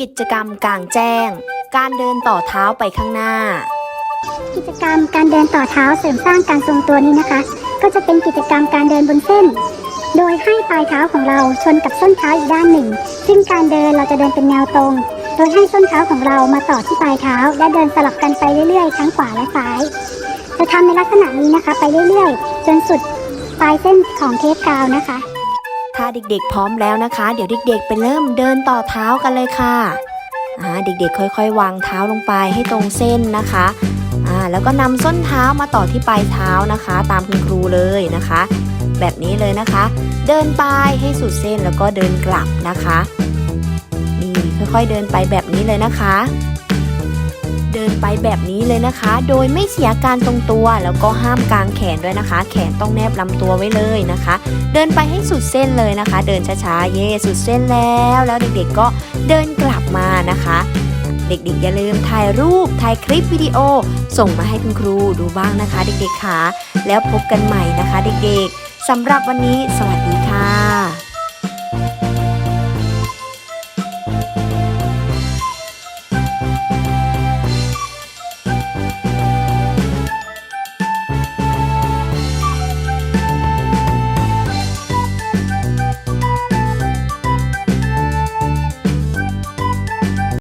กิจกรรมกลางแจ้ง การเดินต่อเท้าไปข้างหน้า กิจกรรมการเดินต่อเท้าเสริมสร้างการทรงตัวนี้นะคะ ก็จะเป็นกิจกรรมการเดินบนเส้น โดยให้ปลายเท้าของเราชนกับส้นเท้าอีกด้านหนึ่ง ซึ่งการเดินเราจะเดินเป็นแนวตรง โดยให้ส้นเท้าของเรามาต่อที่ปลายเท้า และเดินสลับกันไปเรื่อยๆ ทั้งขวาและซ้าย จะทำในลักษณะนี้นะคะ ไปเรื่อยๆ จนสุดปลายเส้นของเทปกาวนะคะ ถ้าเด็กๆพร้อมแล้วนะคะ เดี๋ยวเด็กๆไปเริ่มเดินต่อเท้ากันเลยค่ะเด็กๆ ค่อยๆ วางเท้าลงไปให้ตรงเส้นนะคะแล้วก็นำส้นเท้ามาต่อที่ปลายเท้านะคะ ตามคุณครูเลยนะคะ แบบนี้เลยนะคะ เดินไปให้สุดเส้นแล้วก็เดินกลับนะคะนี่ค่อยๆเดินไปแบบนี้เลยนะคะ เดินไปแบบนี้เลยนะคะ โดยไม่เสียการทรงตัว แล้วก็ห้ามกางแขนด้วยนะคะ แขนต้องแนบลำตัวไว้เลยนะคะ เดินไปให้สุดเส้นเลยนะคะ เดินช้าๆ เย่สุดเส้นแล้ว แล้วเด็กๆก็เดินกลับมานะคะเด็กๆ อย่าลืมถ่ายรูป ถ่ายคลิปวิดีโอ ส่งมาให้คุณครูดูบ้างนะคะ เด็กๆค่ะ แล้วพบกันใหม่นะคะ เด็กๆ สำหรับวันนี้สวัสดี